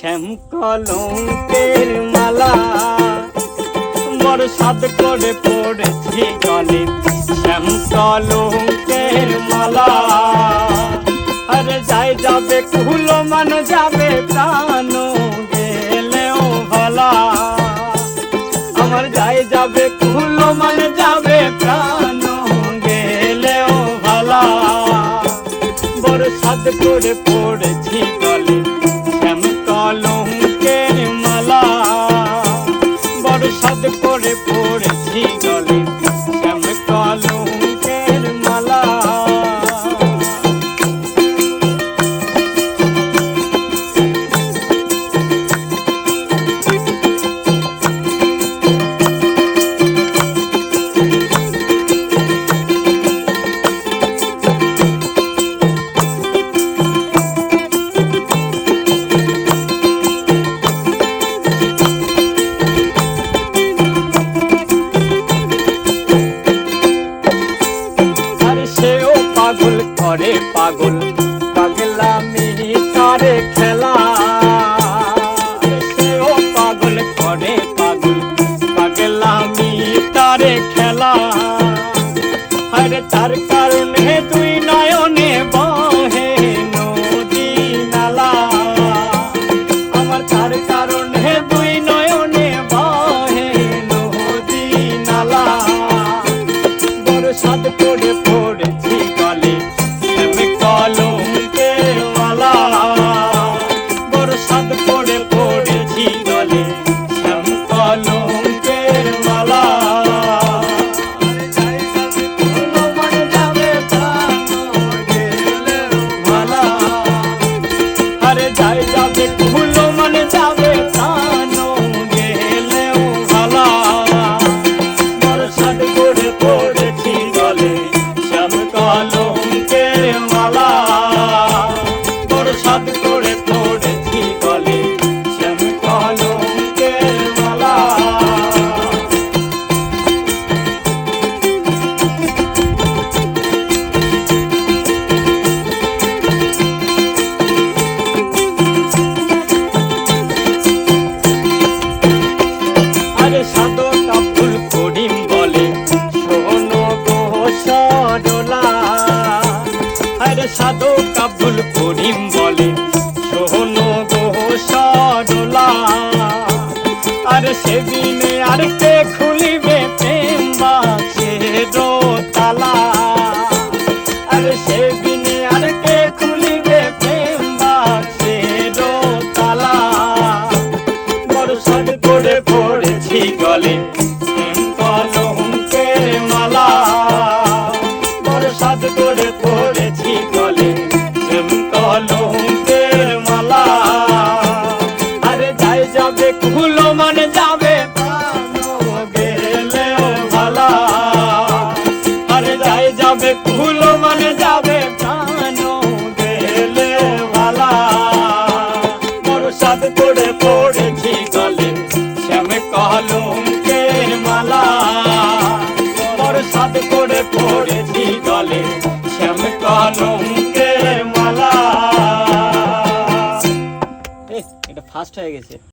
শ্যাম কলঙ্কের মালা। বড় সাদ করে পড়েছি গলে শ্যাম কলঙ্কের মালা। আরে যাই যাবে কুলো মন যাবে প্রাণ, গেলেও ভালা। আমার যাই যাবে কুলো মন যাবে প্রাণ, গেলেও ভালা। বড় সাদ করে পড়েছি গলে পড়েছি গলে করে পাগল পাগলা মিহি করে খেলা। সেও পাগল করে পাগল পাগলা মিহি তারে খেলা। আরে তার কারণে তুই Thank you. এটা ফার্স্ট হয়ে গেছে।